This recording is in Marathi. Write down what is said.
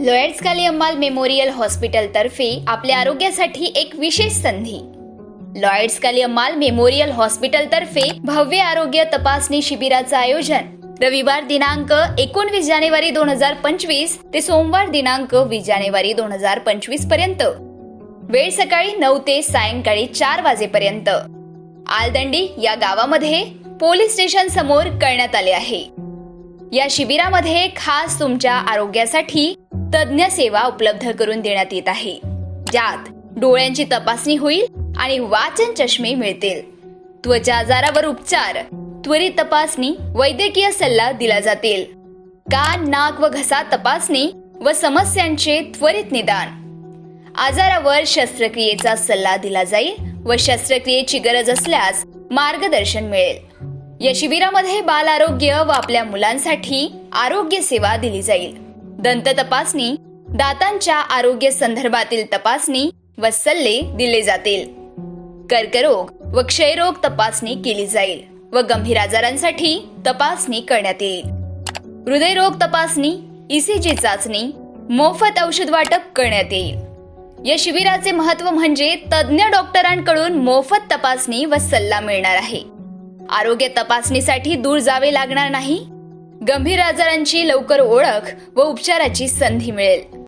लॉयड्स काली मेमोरियल हॉस्पिटलतर्फे आपल्या आरोग्यासाठी एक विशेष संधी. लॉयड्स काली मेमोरियल हॉस्पिटलतर्फे भव्य आरोग्य तपासणी शिबिराचं आयोजन रविवार दिनांक एकोणवीस जानेवारी दोन हजार पंचवीस ते सोमवार दिनांक वीस जानेवारी दोन हजार पंचवीसपर्यंत. वेळ सकाळी नऊ ते सायंकाळी चार वाजेपर्यंत. आलदंडी या गावामध्ये पोलीस स्टेशन समोर करण्यात आले आहे. या शिबिरामध्ये खास तुमच्या आरोग्यासाठी तज्ज्ञ सेवा उपलब्ध करून देण्यात येत आहे. ज्यात डोळ्यांची तपासणी होईल आणि वाचन चष्मे मिळतील. त्वचा आजारावर उपचार त्वरित तपासणी वैद्यकीय सल्ला दिला जातील. कान नाक व घसा तपासणी व समस्यांचे त्वरित निदान. आजारावर शस्त्रक्रियेचा सल्ला दिला जाईल व शस्त्रक्रियेची गरज असल्यास मार्गदर्शन मिळेल. या शिबिरामध्ये बाल आरोग्य व आपल्या मुलांसाठी आरोग्य सेवा दिली जाईल. दंत तपासणी दातांच्या आरोग्य संदर्भातील तपासणी व सल्ले दिले जातील. कर्करोग व क्षयरोग तपासणी केली जाईल व गंभीर आजारांसाठी तपासणी करण्यात येईल. हृदयरोग तपासणी ईसीजी चाचणी मोफत औषध वाटप करण्यात येईल. या शिबिराचे महत्त्व म्हणजे तज्ज्ञ डॉक्टरांकडून मोफत तपासणी व सल्ला मिळणार आहे. आरोग्य तपासणीसाठी दूर जावे लागणार नाही गंभीर आजारांची लवकर ओळख व उपचाराची संधी मिळेल.